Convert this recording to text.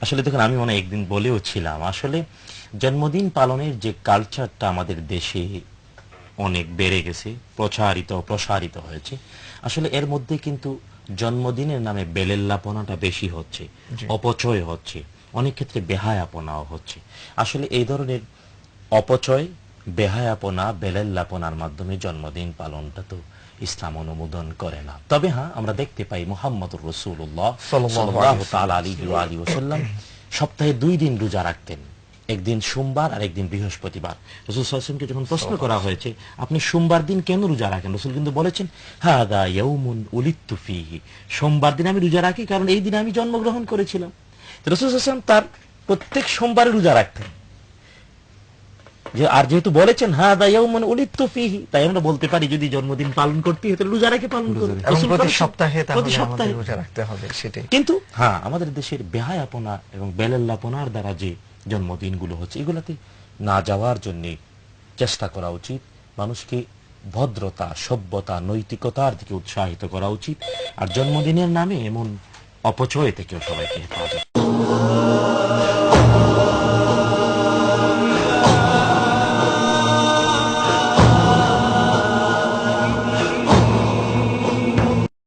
আসলে দেখুন আমি মনে একদিন বলেও ছিলাম আসলে জন্মদিন পালনের যে কালচারটা আমাদের দেশে অনেক বেড়ে গেছে প্রচারিত প্রসারিত হয়েছে আসলে এর মধ্যে কিন্তু জন্মদিনের নামে বেলেল্লাপনাটা বেশি হচ্ছে অপচয় হচ্ছে অনেক ক্ষেত্রে বেহায়াপনাও হচ্ছে। আসলে এই ধরনের অপচয় বেহায়াপনা বেলেল্লাপনার মাধ্যমে জন্মদিন পালনটা তো ইসলাম অনুমোদন করে না। তবে হ্যাঁ আমরা দেখতে পাই মোহাম্মদুর রসুল্লাহ আলিহি ওয়াসাল্লাম সপ্তাহে দুই দিন রোজা রাখতেন। একদিন সোমবার আর একদিন বৃহস্পতিবার। রসুল সাল্লামকে যখন প্রশ্ন করা হয়েছে আপনি সোমবার দিন কেন রোজা রাখেন? রসুল কিন্তু বলেছেন হ্যাঁ সোমবার দিন আমি রোজা রাখি কারণ এই দিনে আমি জন্মগ্রহণ করেছিলাম। রসুল সাল্লাম তার প্রত্যেক সোমবারে রোজা রাখতেন। যে আর যেহেতু বলেছেন হ্যাঁ দায়াউমন উলিত্তু ফিহি তাই আমরা বলতে পারি যদি জন্মদিন পালন করতে হতো রোজা রেখে পালন প্রতি সপ্তাহে প্রতি সপ্তাহে। রোজা রাখতে হবে সেটাই। কিন্তু হ্যাঁ। আমাদের দেশের বেহায়াপনা এবং বেলেল্লাপনার দ্বারা যে জন্মদিনগুলো হচ্ছে এগুলাতে না যাওয়ার জন্য চেষ্টা করা উচিত। মানুষকে ভদ্রতা সভ্যতা নৈতিকতার দিকে উৎসাহিত করা উচিত। আর জন্মদিনের নামে এমন অপচয় থেকেও সবাইকে হেফাজত।